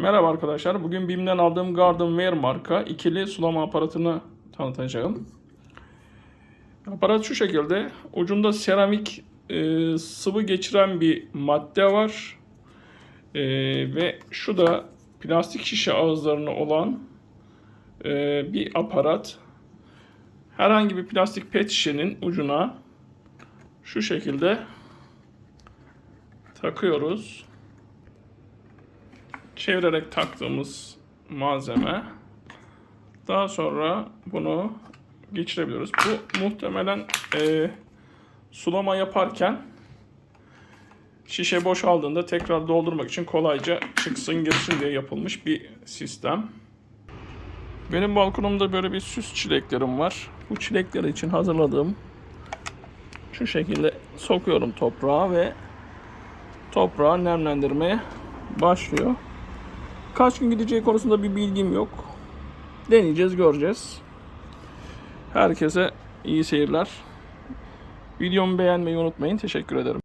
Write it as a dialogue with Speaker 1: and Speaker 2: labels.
Speaker 1: Merhaba arkadaşlar. Bugün BİM'den aldığım Gardenware marka ikili sulama aparatını tanıtacağım. Aparat şu şekilde. Ucunda seramik e, sıvı geçiren bir madde var. E, ve şu da plastik şişe ağızlarına olan e, bir aparat. Herhangi bir plastik pet şişenin ucuna şu şekilde takıyoruz çevirerek taktığımız malzeme. Daha sonra bunu geçirebiliyoruz. Bu muhtemelen e, sulama yaparken şişe boşaldığında tekrar doldurmak için kolayca çıksın girsin diye yapılmış bir sistem. Benim balkonumda böyle bir süs çileklerim var. Bu çilekler için hazırladığım şu şekilde sokuyorum toprağa ve toprağı nemlendirmeye başlıyor. Kaç gün gideceği konusunda bir bilgim yok. Deneyeceğiz, göreceğiz. Herkese iyi seyirler. Videomu beğenmeyi unutmayın. Teşekkür ederim.